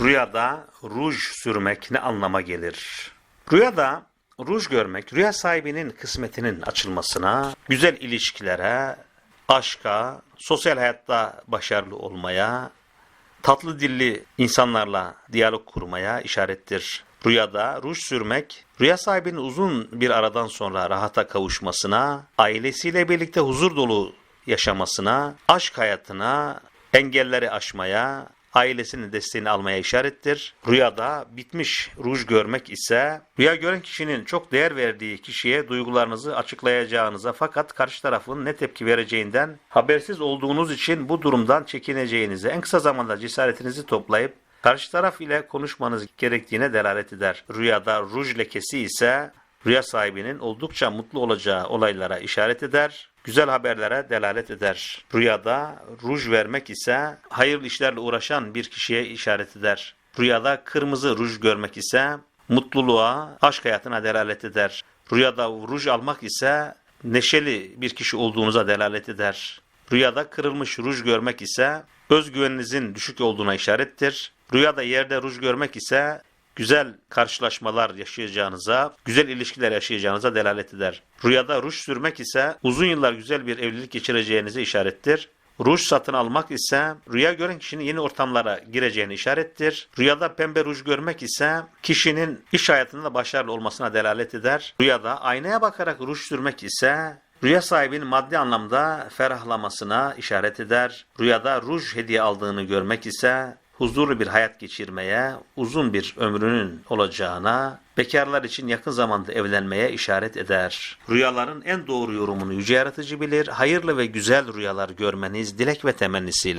Rüyada ruj sürmek ne anlama gelir? Rüyada ruj görmek, rüya sahibinin kısmetinin açılmasına, güzel ilişkilere, aşka, sosyal hayatta başarılı olmaya, tatlı dilli insanlarla diyalog kurmaya işarettir. Rüyada ruj sürmek, rüya sahibinin uzun bir aradan sonra rahata kavuşmasına, ailesiyle birlikte huzur dolu yaşamasına, aşk hayatına, engelleri aşmaya, ailesinin desteğini almaya işarettir. Rüyada bitmiş ruj görmek ise rüya gören kişinin çok değer verdiği kişiye duygularınızı açıklayacağınıza fakat karşı tarafın ne tepki vereceğinden habersiz olduğunuz için bu durumdan çekineceğinize en kısa zamanda cesaretinizi toplayıp karşı taraf ile konuşmanız gerektiğine delalet eder. Rüyada ruj lekesi ise rüya sahibinin oldukça mutlu olacağı olaylara işaret eder güzel haberlere delalet eder. Rüyada ruj vermek ise hayırlı işlerle uğraşan bir kişiye işaret eder. Rüyada kırmızı ruj görmek ise mutluluğa, aşk hayatına delalet eder. Rüyada ruj almak ise neşeli bir kişi olduğunuza delalet eder. Rüyada kırılmış ruj görmek ise özgüveninizin düşük olduğuna işarettir. Rüyada yerde ruj görmek ise güzel karşılaşmalar yaşayacağınıza, güzel ilişkiler yaşayacağınıza delalet eder. Rüyada ruj sürmek ise uzun yıllar güzel bir evlilik geçireceğinize işarettir. Ruj satın almak ise rüya gören kişinin yeni ortamlara gireceğini işarettir. Rüyada pembe ruj görmek ise kişinin iş hayatında başarılı olmasına delalet eder. Rüyada aynaya bakarak ruj sürmek ise Rüya sahibinin maddi anlamda ferahlamasına işaret eder. Rüyada ruj hediye aldığını görmek ise huzurlu bir hayat geçirmeye, uzun bir ömrünün olacağına, bekarlar için yakın zamanda evlenmeye işaret eder. Rüyaların en doğru yorumunu yüce yaratıcı bilir. Hayırlı ve güzel rüyalar görmeniz dilek ve temennisiyle.